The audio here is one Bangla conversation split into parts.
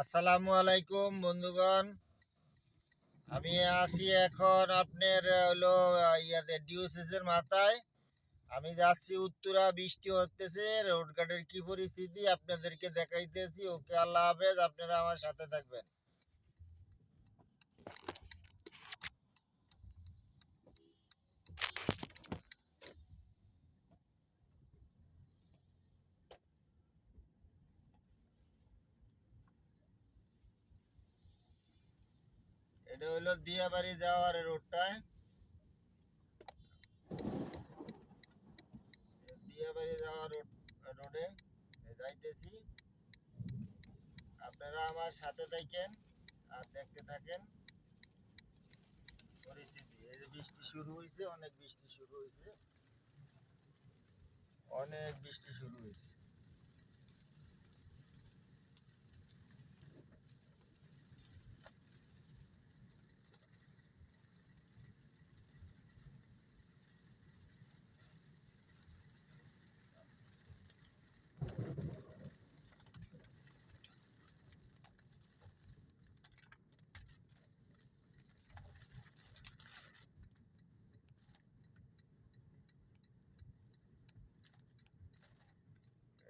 আসসালামু আলাইকুম, বন্ধুগণ। আমি আসি এখন আপনার হলো ইয়াতে ডিওসিসের মাথায়। আমি যাচ্ছি উত্তরা, বৃষ্টি হতেছে, রোডঘাটের কি পরিস্থিতি আপনাদেরকে দেখাইতেছি। ওকে আল্লাহ হাফেজ, আপনারা আমার সাথে থাকবেন। এটা হলো দিয়াবাড়ি যাওয়ার রোডটায় দিয়াবাড়ি যাওয়ার রোডে যাইতেছি। আপনারা আমার সাথে থাকেন আর দেখতে থাকেন। পরিস্থিতি, এই যে বৃষ্টি শুরু হয়েছে অনেক বৃষ্টি শুরু হয়েছে অনেক বৃষ্টি শুরু হয়েছে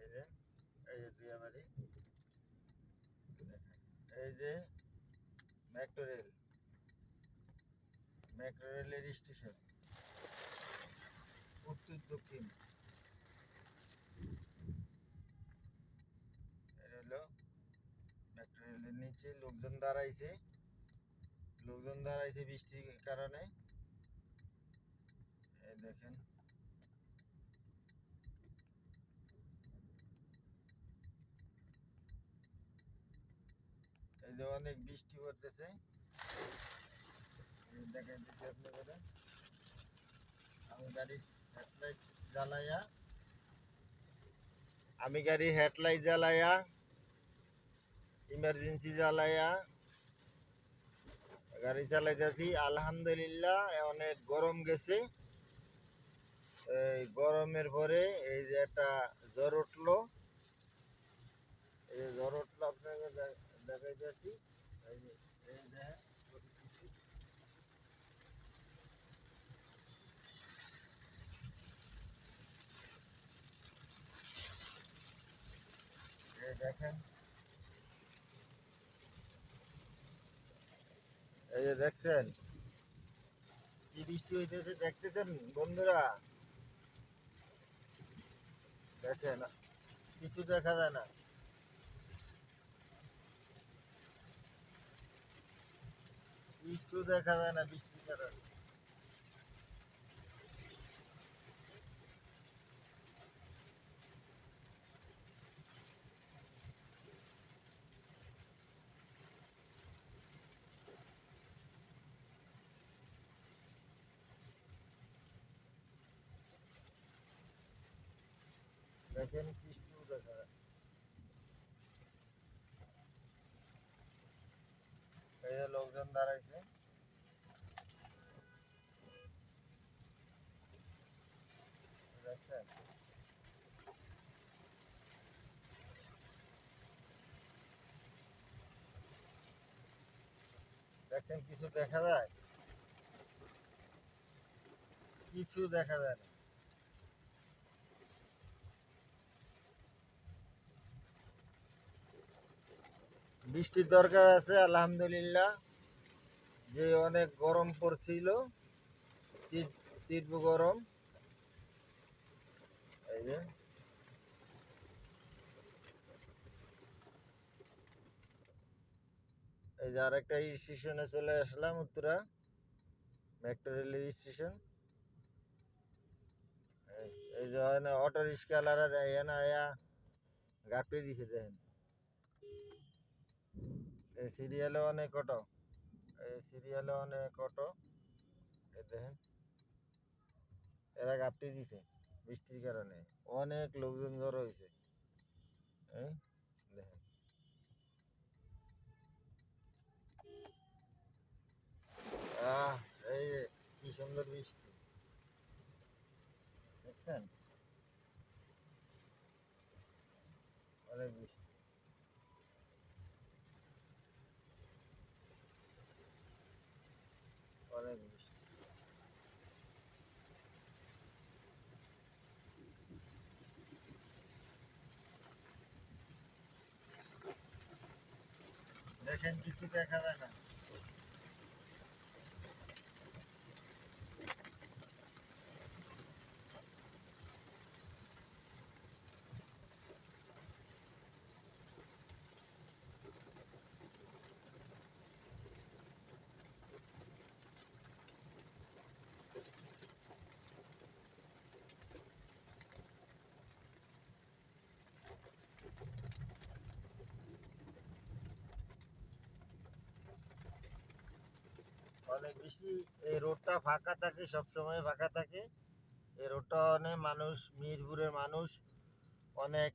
এই যে এই যে দিয়াবাড়ি এই যে মেট্রো রেল মেট্রো রেলের স্টেশন। উত্তর, দক্ষিণ। হলো মেট্রো রেলের নিচে লোকজন দাঁড়াইছে। লোকজন দাঁড়াইছে বৃষ্টির কারণে। এই দেখেন। অনেক বৃষ্টি পড়তেছে। দেখেন দিচ্ছি আপনাদের। আমি গাড়ির হেডলাইট জ্বালাইয়া, আমি গাড়ির হেডলাইট জ্বালাইয়া ইমার্জেন্সি জ্বালাইয়া গাড়ি চালাইতেছি। আলহামদুলিল্লাহ, অনেক গরম গেছে। এই গরমের পরে এই যে একটা জ্বর উঠল। এই জ্বর উঠল আপনাকে এই যে এই যে দেখছেন কি বৃষ্টি হইতেছে দেখতেছেন বন্ধুরা? দেখেন, কিছু দেখা যায় না। কিছু দেখা যায় না বৃষ্টির কারণে দেখেন বৃষ্টিও দেখা লোকজন দাঁড়াইছে। দেখছেন কিছু দেখা যায়? কিছু দেখা যায় না। বৃষ্টির দরকার আছে, আলহামদুলিল্লাহ। যে অনেক গরম পড়ছিল, তীব্র গরম। এই যে এই যে আরেকটা স্টেশনে চলে আসলাম উত্তরা। মেট্রো রেলের স্টেশন এই- যে অটো রিক্সাওয়ালারা দেয় না আয়া গাপে দিছে, দেখেন। এই সিরিয়ালে অনেক অটো এই সিরিয়ালে অনেক অটো এই দেখেন, এরা গাপটি দিছে। বৃষ্টির কারণে। অনেক লোকজন জড়ো হয়েছে। এই দেখেন আহ এই যে কি সুন্দর বৃষ্টি দেখছেন অনেক বৃষ্টি দেখেন কিছু দেখা যায় না অনেক বেশি এই রোডটা ফাঁকা থাকে, সবসময় ফাঁকা থাকে। এই রোডটা অনেক মানুষ, মিরপুরের মানুষ অনেক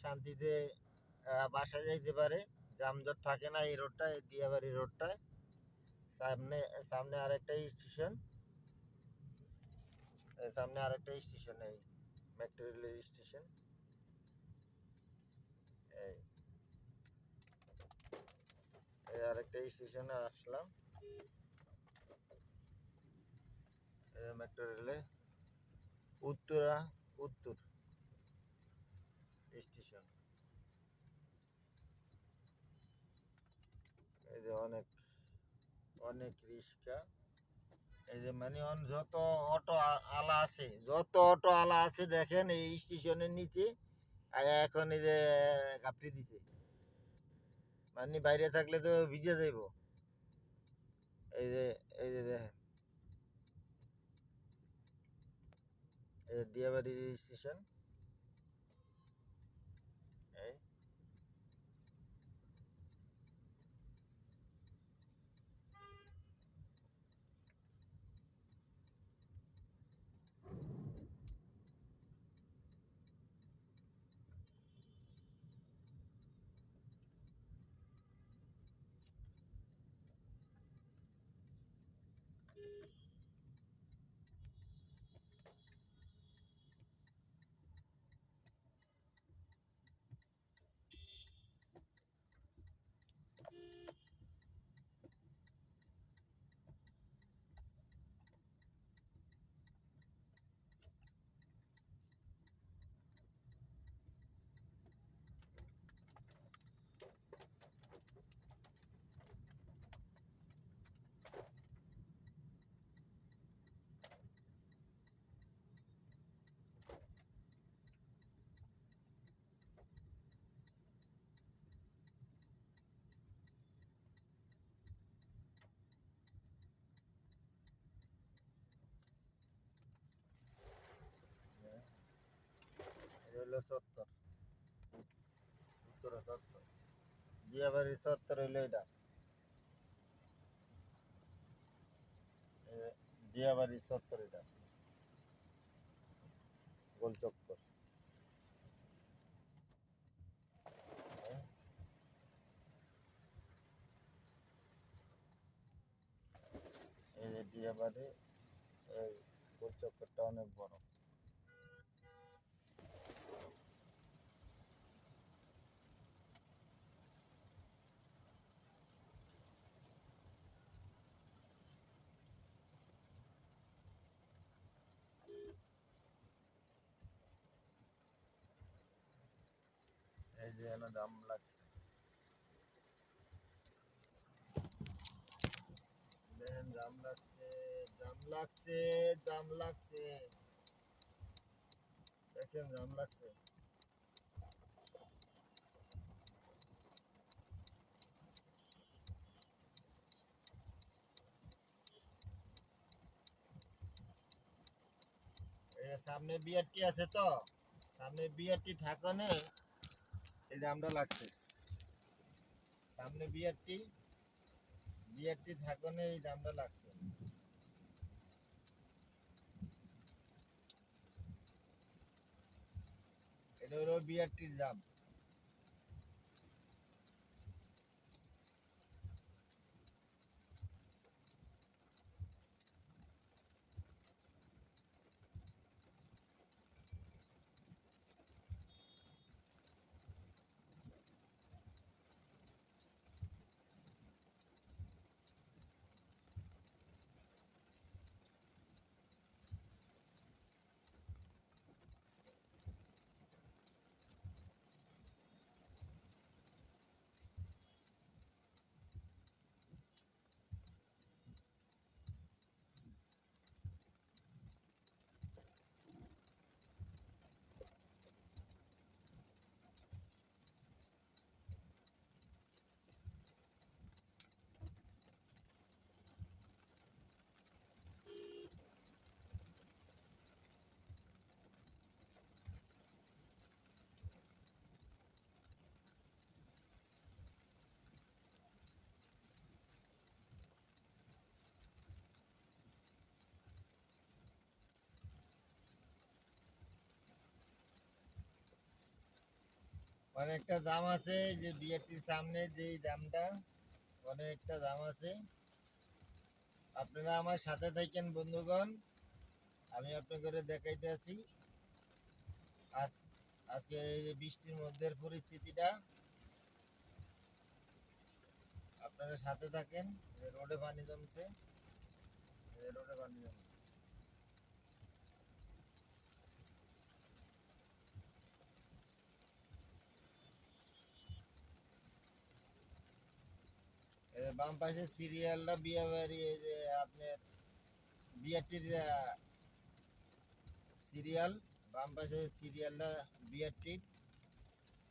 শান্তিতে বাসা যাইতে পারে। যানজট থাকে না এই রোডটায় এই দিয়াবাড়ি রোডটায়। সামনে সামনে আরেকটা স্টেশন। সামনে আরেকটা স্টেশন, এই মেট্রো স্টেশন। এই আরেকটা স্টেশনে আসলাম। মেট্রো রেলে উত্তরা, উত্তর স্টেশন। এই যে অনেক অনেক রিক্সা। এই যে মানে যত অটো আলা আছে, যত অটো আলা আছে দেখেন এই স্টেশনের নিচে এখন এই যে গাপটি দিছে। মানে বাইরে থাকলে তো ভিজে যাইব। যে এই যে দেখেন। এই দিয়াবাড়ি স্টেশন এই এটা হলো চত্বর উত্তরা চত্বর দিয়াবাড়ি চত্বর হইল এটা এ দিয়াবাড়ি চত্বর এটা গোল চত্বর হ্যাঁ? এই যে দিয়াবাড়ি এই গোল চত্বরটা অনেক বড় যে এখানে দাম লাগছে দেখেন জাম লাগছে জাম লাগছে জাম লাগছে দেখছেন জাম লাগছে এই যে সামনে বিআরটি আছে তো সামনে বিআরটি থাকনে এই জামটা লাগছে। সামনে বিআরটি। বিআরটি থাকনে এই জামটা লাগছে। এটা হলো বিআরটির জাম অনেকটা জাম আছে যে বিয়েটির সামনে যেই দামটা, অনেকটা দাম আছে। আপনারা আমার সাথে থাকেন, বন্ধুগণ। আমি আপনাদের দেখাইতে আছি। আজ, আজকে এই যে বৃষ্টির মধ্যে পরিস্থিতিটা। আপনারা সাথে থাকেন রোডে পানি জমছে। রোডে পানি জমছে। বাম পাশে সিরিয়ালটা বিয়ে বাড়ি, এই যে আপনার বিয়েটির সিরিয়াল, বাম পাশে সিরিয়ালটা বিয়েটির।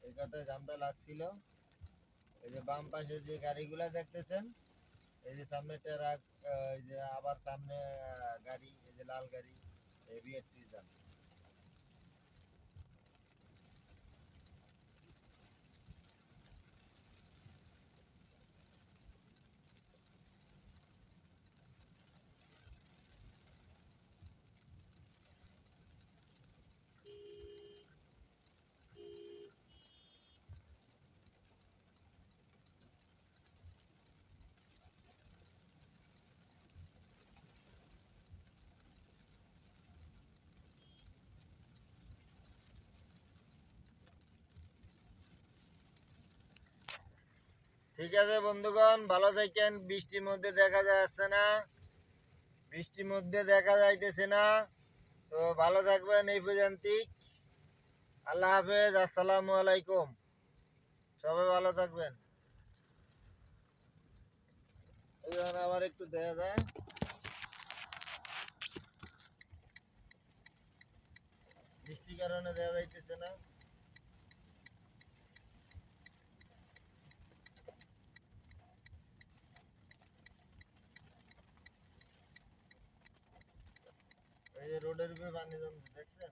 এই কথায় জামটা লাগছিল। এই যে বাম পাশে যে গাড়িগুলা দেখতেছেন, এই যে সামনে ট্রাক এই যে আবার সামনে গাড়ি, এই যে লাল গাড়ি, এই বিয়েটির জাম ঠিক আছে, বন্ধুগণ, ভালো থাকেন। বৃষ্টির মধ্যে দেখা যাচ্ছে না। বৃষ্টির মধ্যে দেখা যাইতেছে না। তো ভালো থাকবেন এই পর্যন্তিক আল্লাহ হাফেজ, আসসালামু আলাইকুম। সবাই ভালো থাকবেন। আবার একটু দেখা যায়। বৃষ্টির কারণে দেখা যাইতেছে না। এই যে রোডের উপরে পানি জমছে দেখছেন?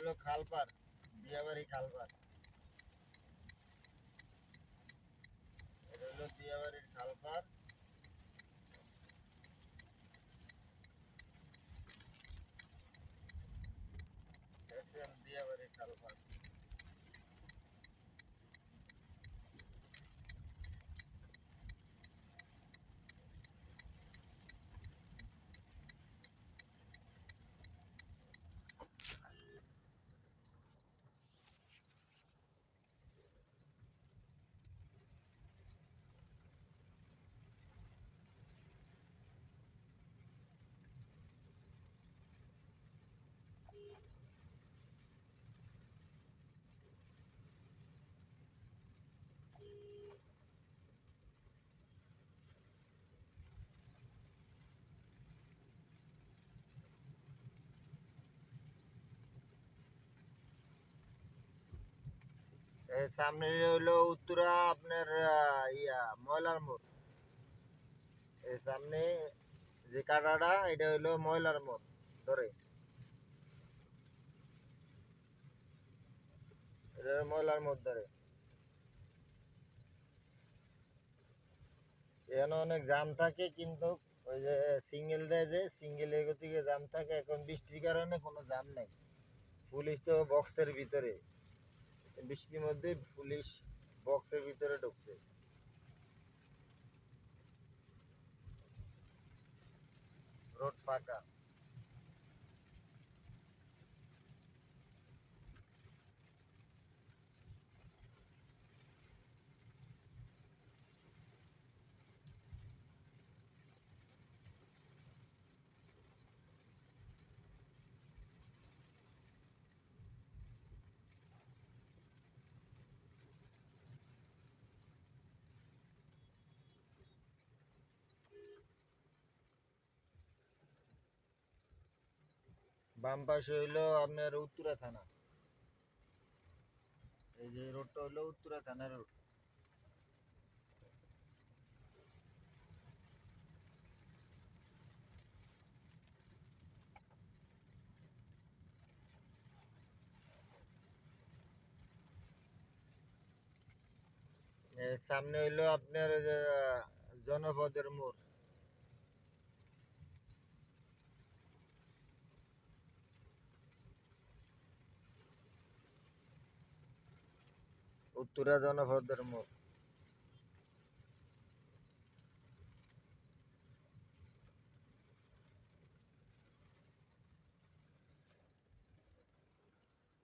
হলো খালপার দিয়াবাড়ি খালপার। এটা হলো দিয়াবাড়ির খালপার দেখছেন দিয়াবাড়ির খালপার এই সামনে হলো উত্তরা আপনার ইয়া, ময়লার মোড়। এই সামনে যে কাটাটা, এটা হলো ময়লার মোড় ধরে। এটা ময়লার মোড় ধরে। এখানে অনেক জাম থাকে, কিন্তু ওই যে সিঙ্গেল দেয় যে সিঙ্গেলের গতিকে জাম থাকে। এখন বৃষ্টির কারণে কোনো জাম নেই। পুলিশ তো বক্সের ভিতরে। বৃষ্টির মধ্যে পুলিশ বক্সের ভিতরে ঢুকছে। রোড ফাঁকা। বাম পাশে হইল আপনার উত্তরা থানা। এই যে রোডটা হইল উত্তরা থানার রোড সামনে হইল আপনার জনপদের মোড়। উত্তরা জনপদের মোড়